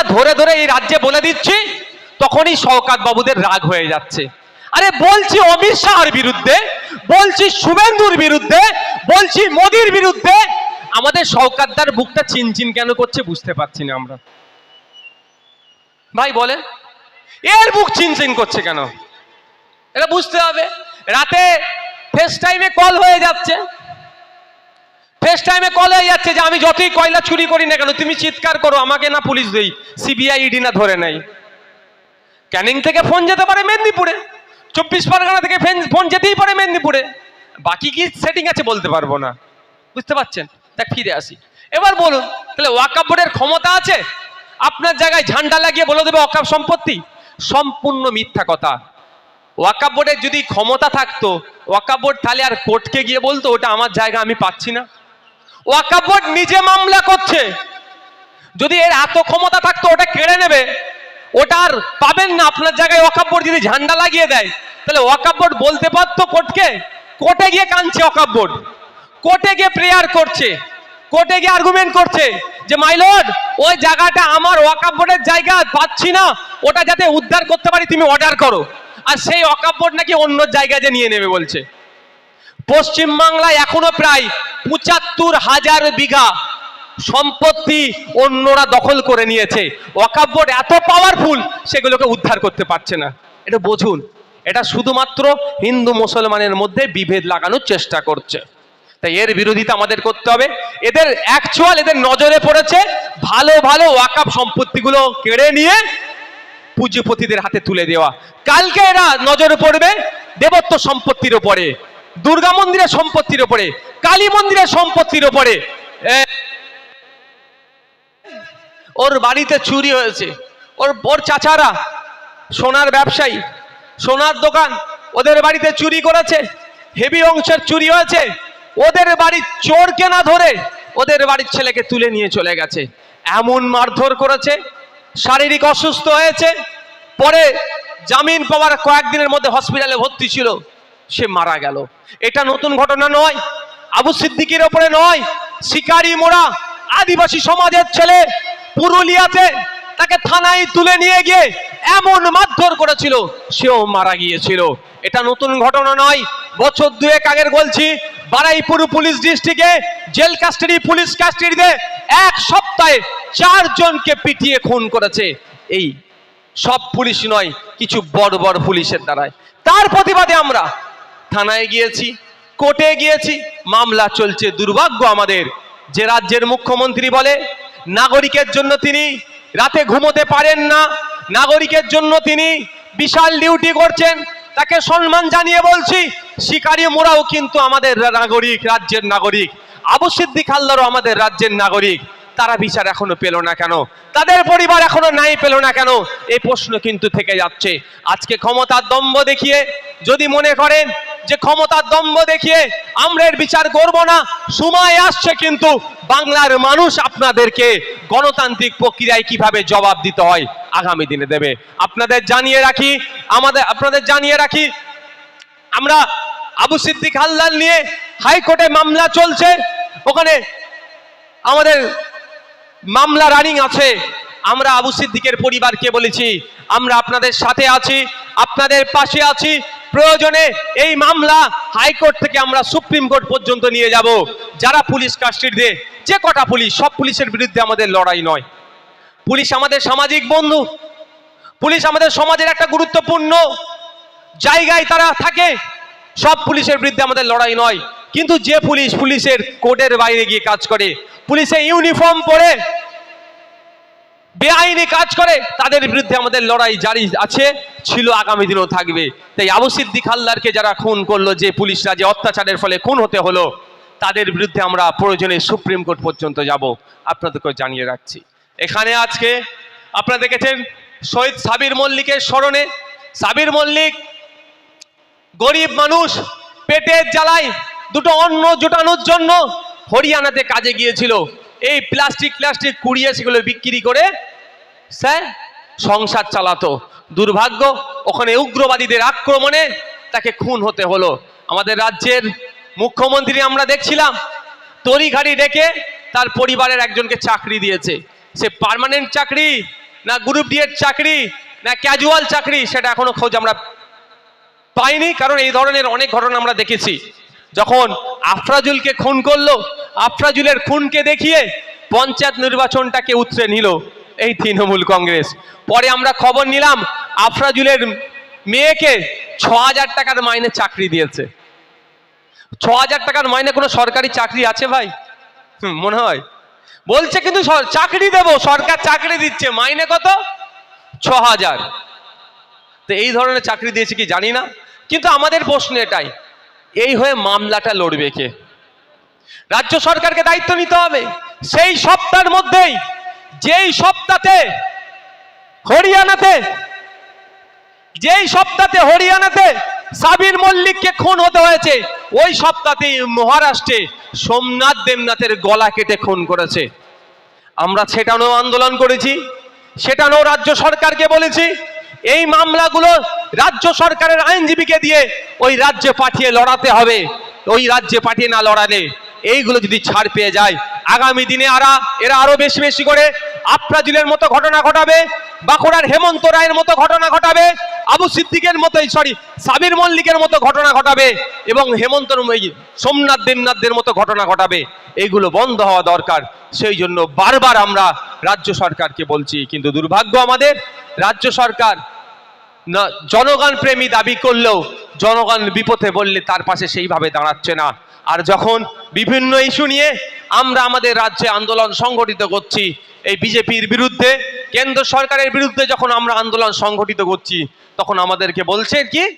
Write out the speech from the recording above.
আমরা ধরে ধরে এই রাজ্যে বলে দিচ্ছি, তখনই শওকাত বাবুদের রাগ হয়ে যাচ্ছে। আরে বলছি অমিত শাহর বিরুদ্ধে, বলছি শুভেন্দুর বিরুদ্ধে, বলছি মোদির বিরুদ্ধে, আমাদের শওকাতদার বুকটা চিনচিন কেন করছে বুঝতে পারছি না আমরা। ভাই বলেন, এর বুক চিনচিন করছে কেন? এটা বুঝতে হবে। রাতে ফেস টাইমে কল হয়ে যাচ্ছে। ফেস টাইমে কল যাচ্ছে যে আমি যতই কয়লা চুরি করি না কেন, তুমি চিৎকার করো, আমাকে না পুলিশ দেই সিবিআই ইডি না ধরে নেই ক্যানিং থেকে ফোন যেতে পারে মেদিনীপুরে, চব্বিশ পরগনা থেকে ফেন- যেতেই পারে মেদিনীপুরে। বাকি কি সেটিং আছে বলতে পারব না। বুঝতে পারছেন? দেখ, ফিরে আসি। এবার বলুন, তাহলে ওয়াকাব বোর্ডের ক্ষমতা আছে? আপনার জায়গায় ঝান্ডা লাগিয়ে বলে দেবে অকাপ সম্পত্তি? সম্পূর্ণ মিথ্যা কথা। ওয়াকাব বোর্ডের যদি ক্ষমতা থাকতো ওয়াকাব বোর্ড তাহলে আর কোর্টকে গিয়ে বলতো, ওটা আমার জায়গা, আমি পাচ্ছি না। ওয়াকাব বোর্ড নিজে মামলা করছে। যদি এর এত ক্ষমতা থাকতো, ওটা কেড়ে নেবে। ওটা আর পাবেন না। আপনার জায়গায় ওয়াকাব বোর্ড যদি ঝান্ডা লাগিয়ে দেয়, তাহলে ওয়াকাব বোর্ড বলতে পারতো কোর্টকে? কোর্টে গিয়ে কাঁদছে ওয়াকাব বোর্ড কোর্টে গিয়ে প্রেয়ার করছে। কোর্টে গিয়ে আর্গুমেন্ট করছে যে মাইলর্ড ওই জায়গাটা আমার ওয়াকাব বোর্ডের জায়গা, পাচ্ছি না। ওটা যাতে উদ্ধার করতে পারি, তুমি অর্ডার করো। আর সেই ওয়াকাব বোর্ড নাকি অন্য জায়গায় যে নিয়ে নেবে বলছে। পশ্চিমবাংলায় এখনও প্রায় পঁচাত্তর হাজার বিঘা সম্পত্তি অন্যরা দখল করে নিয়েছে। ওয়াকাব বোর্ড এত পাওয়ারফুল সেগুলোকে উদ্ধার করতে পারছে না। এটা বুঝুন, এটা শুধুমাত্র হিন্দু মুসলমানের মধ্যে বিভেদ লাগানোর চেষ্টা করছে। তাই এর বিরোধিতা আমাদের করতে হবে। এদের অ্যাকচুয়াল এদের নজরে পড়েছে, ভালো ভালো ওয়াকাব সম্পত্তিগুলো কেড়ে নিয়ে পুঁজিপতিদের হাতে তুলে দেওয়া। কালকে এরা নজরে পড়বে দেবত্ব সম্পত্তির ওপরে দুর্গা মন্দিরের সম্পত্তির ওপরে, কালী মন্দিরের সম্পত্তির ওপরে। ওর বাড়িতে চুরি হয়েছে। ওর ওর চাচারা, সোনার ব্যবসায়ী, সোনার দোকান ওদের বাড়িতে চুরি করেছে, হেভি অংশের চুরি হয়েছে। ওদের বাড়ির চোরকে না ধরে ওদের বাড়ির ছেলেকে তুলে নিয়ে চলে গেছে। এমন মারধর করেছে, শারীরিক অসুস্থ হয়েছে। পরে জামিন পাওয়ার কয়েকদিনের মধ্যে হসপিটালে ভর্তি ছিল। সে মারা গেল। এটা নতুন ঘটনা নয়, আবু সিদ্দিকির ওপরে নয়, শিকারি মোড়া আদিবাসী সমাজের ছেলে পুরুলিয়াতে তাকে থানায় তুলে নিয়ে গিয়ে এমন মারধর করেছিল, সেও মারা গিয়েছিল। এটা নতুন ঘটনা নয়, বছর দুয়েক আগের বলছি, বারাইপুর পুলিশ ডিস্ট্রিক্টে জেল কাস্টাডি, পুলিশ কাস্টাডিতে এক সপ্তাহে চারজনকে পিটিয়ে খুন করেছে। এই সব পুলিশ নয়, কিছু বড় বড় পুলিশের দ্বারায়। তার প্রতিবাদে আমরা থানায় গিয়েছি, কোর্টে গিয়েছি, মামলা চলছে, দুর্ভাগ্য আমাদের। যে রাজ্যের মুখ্যমন্ত্রী বলে, নাগরিকের জন্য তিনি রাতে ঘুমোতে পারেন না, নাগরিকের জন্য তিনি বিশাল ডিউটি করছেন। তাকে সম্মান জানিয়ে বলছি, শিকারী মোরাও কিন্তু আমাদের নাগরিক, রাজ্যের নাগরিক। আবু সিদ্দিক হালদারও আমাদের রাজ্যের নাগরিক। তারা বিচার এখনও পেল না কেন? তাদের পরিবার এখনও নাই পেল না কেন? এই প্রশ্ন কিন্তু থেকে যাচ্ছে। আজকে ক্ষমতার দম্ভ দেখিয়ে যদি মনে করেন যে ক্ষমতার দম্ভ দেখিয়ে আমরা এর বিচার করব না, সময় আসছে কিন্তু বাংলার মানুষ আপনাদেরকে গণতান্ত্রিক প্রক্রিয়ায় কীভাবে জবাব দিতে হয় আগামী দিনে দেবে। আপনাদের জানিয়ে রাখি, আমাদের, আপনাদের জানিয়ে রাখি, আমরা আবু সিদ্দিক হালদার নিয়ে হাইকোর্টে মামলা চলছে, ওখানে আমাদের মামলা রানিং আছে। আমরা আবু সিদ্দিকের পরিবারকে বলেছি, আমরা আপনাদের সাথে আছি, আপনাদের পাশে আছি প্রয়োজনে এই মামলা হাইকোর্ট থেকে আমরা সুপ্রিম কোর্ট পর্যন্ত নিয়ে যাব। যারা পুলিশ কাস্টডিতে যে কটা পুলিশ, সব পুলিশের বিরুদ্ধে আমাদের লড়াই নয়। পুলিশ আমাদের সামাজিক বন্ধু। পুলিশ আমাদের সমাজের একটা গুরুত্বপূর্ণ জায়গায় তারা থাকে। সব পুলিশের বিরুদ্ধে আমাদের লড়াই নয়। কিন্তু যে পুলিশ পুলিশের কোর্টের বাইরে গিয়ে কাজ করে পুলিশের ইউনিফর্ম পরে বেআইনি কাজ করে, তাদের বিরুদ্ধে আমাদের লড়াই জারি আছে, ছিল আগামী দিনেও থাকবে। তাই আবু সিদ্দিক হালদারকে যারা খুন করল, যে পুলিশরা যে অত্যাচারের ফলে খুন হতে হলো, তাদের বিরুদ্ধে আমরা প্রয়োজনে সুপ্রিম কোর্ট পর্যন্ত যাব। আপনাদেরকে জানিয়ে রাখছি। এখানে আজকে আপনারা দেখেছেন, শহীদ সাবির মল্লিকের স্মরণে, সাবির মল্লিক গরিব মানুষ, পেটের জ্বালায় দুটো অন্ন জোটানোর জন্য হরিয়ানাতে কাজে গিয়েছিল। এই প্লাস্টিক প্লাস্টিক কুড়িয়ে সেগুলো বিক্রি করে স্যার, সংসার চালাতো। দুর্ভাগ্য, ওখানে উগ্রবাদীদের আক্রমণে তাকে খুন হতে হলো। আমাদের রাজ্যের মুখ্যমন্ত্রী আমরা দেখছিলাম, তড়িঘাড়ি ডেকে তার পরিবারের একজনকে চাকরি দিয়েছে। সে পার্মানেন্ট চাকরি, না গ্রুপ ডি এর চাকরি, না ক্যাজুয়াল চাকরি, সেটা এখনও খোঁজ আমরা পাইনি, কারণ এই ধরনের অনেক ঘটনা আমরা দেখেছি। যখন আফরাজুলকে খুন করল, আফরাজুলের খুনকে দেখিয়ে পঞ্চায়েত নির্বাচনটাকে উতরে নিল। এই তৃণমূল কংগ্রেস। পরে আমরা খবর নিলাম, আফরাজুলের মেয়েকে ছ হাজার টাকার মাইনে চাকরি দিয়েছে। ছ হাজার টাকার মাইনে কোনো সরকারি চাকরি আছে ভাই? মনে হয়। বলছে কিন্তু চাকরি দেব, সরকার চাকরি দিচ্ছে। মাইনে কত? ছ হাজার তো এই ধরনের চাকরি দিয়েছে কি জানি না। কিন্তু আমাদের প্রশ্ন এটাই, এই হয়ে মামলাটা লড়বে কে? রাজ্য সরকারকে দায়িত্ব নিতে হবে। সেই সপ্তাহের মধ্যেই যেই সপ্তাহে হরিয়ানাতে, যেই সপ্তাহে হরিয়ানাতে সাবির মল্লিককে খুন হতে হয়েছে, ওই সপ্তাহেই মহারাষ্ট্রে সোমনাথ দেবনাথের গলা কেটে খুন করেছে। আমরা সেটানো আন্দোলন করেছি সেটানো রাজ্য সরকারকে বলেছি, এই মামলাগুলো রাজ্য সরকারের আইনজীবীকে দিয়ে ওই রাজ্যে পাঠিয়ে লড়াতে হবে, ওই রাজ্যে পাঠিয়ে না লড়ালে এইগুলো যদি ছাড় পেয়ে যায় আগামী দিনে আরা, এরা আরও বেশি বেশি করে আপ্রাজুলের মতো ঘটনা ঘটাবে, বাঁকুড়ার হেমন্ত রায়ের মতো ঘটনা ঘটাবে, আবু সিদ্দিকের মতো সরি সাবির মল্লিকের মতো ঘটনা ঘটাবে এবং হেমন্ত সোমনাথ দেবনাথদের মতো ঘটনা ঘটাবে। এইগুলো বন্ধ হওয়া দরকার। সেই জন্য বারবার আমরা রাজ্য সরকারকে বলছি, কিন্তু দুর্ভাগ্য আমাদের, রাজ্য সরকার না, জনগণ প্রেমী দাবি করলেও জনগণ বিপথে বললে তার পাশে সেইভাবে দাঁড়াচ্ছে না। আর যখন বিভিন্ন ইস্যু নিয়ে আমরা আমাদের রাজ্যে আন্দোলন সংগঠিত করছি। এই বিজেপির বিরুদ্ধে, কেন্দ্র সরকারের বিরুদ্ধে যখন আমরা আন্দোলন সংগঠিত করছি, তখন আমাদেরকে বলছে কি